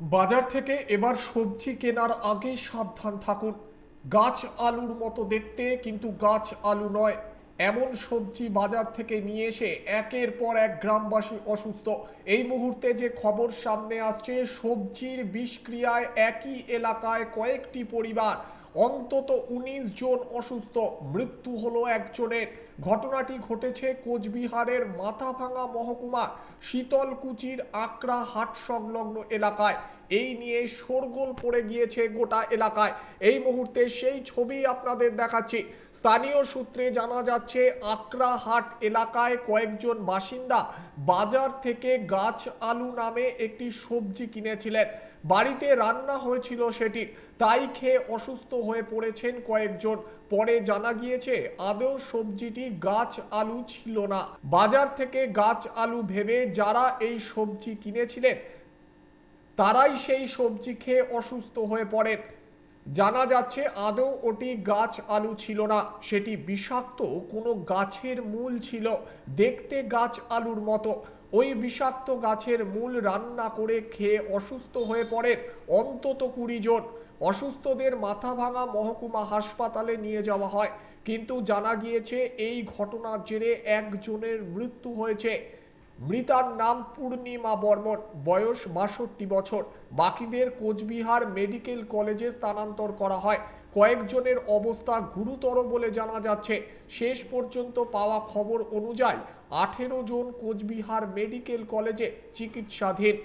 বাজার থেকে এবার সবজি কেনার আগে সাবধান থাকুন। গাছ আলুর মতো দেখতে কিন্তু গাছ আলু নয়। এমন সবজি বাজার থেকে নিয়ে এসে একের পর এক গ্রামবাসী অসুস্থ। এই মুহূর্তে যে খবর সামনে আসছে, সবজির বিষক্রিয়ায় একই এলাকায় কয়েকটি পরিবার অন্তত উনিশ জন অসুস্থ, মৃত্যু হলো একজনের। ঘটনাটি ঘটেছে কোচবিহারের মাথাভাঙা মহকুমা শীতলকুচির আকরা হাট সংলগ্ন এলাকায়। এই নিয়ে শোরগোল পড়ে গিয়েছে গোটা এলাকায়। এই মুহূর্তে সেই ছবি আপনাদের দেখাচ্ছি। স্থানীয় সূত্রে জানা যাচ্ছে, আকরা হাট এলাকায় কয়েকজন বাসিন্দা বাজার থেকে গাছ আলু নামে একটি সবজি কিনেছিলেন। বাড়িতে রান্না হয়েছিল সেটি তাই খেয়ে অসুস্থ হয়ে পড়েছেন কয়েকজন। পরে জানা গিয়েছে, আদৌ সবজিটি গাছ আলু ছিল না। বাজার থেকে গাছ আলু ভেবে যারা এই সবজি কিনেছিলেন, তারাই সেই সবজি খেয়ে অসুস্থ হয়ে পড়েন। জানা যাচ্ছে, আদৌ ওটি গাছ আলু ছিল না। সেটি বিষাক্ত কোনো গাছের মূল ছিল। দেখতে গাছ আলুর মতো। ওই বিষাক্ত গাছের মূল রান্না করে খেয়ে অসুস্থ হয়ে পড়েন অন্তত কুড়ি জন। অসুস্থদের মাথা ভাঙা মহকুমা হাসপাতালে নিয়ে যাওয়া হয়। কিন্তু জানা গিয়েছে, এই ঘটনার জেরে একজনের মৃত্যু হয়েছে। মৃতার নাম পূর্ণিমা বর্মন, বয়স বাষট্টি বছর। বাকিদের কোচবিহার মেডিকেল কলেজে স্থানান্তর করা হয়। কয়েকজনের অবস্থা গুরুতর বলে জানা যাচ্ছে। শেষ পর্যন্ত পাওয়া খবর অনুযায়ী আঠেরো জন কোচবিহার মেডিকেল কলেজে চিকিৎসাধীন।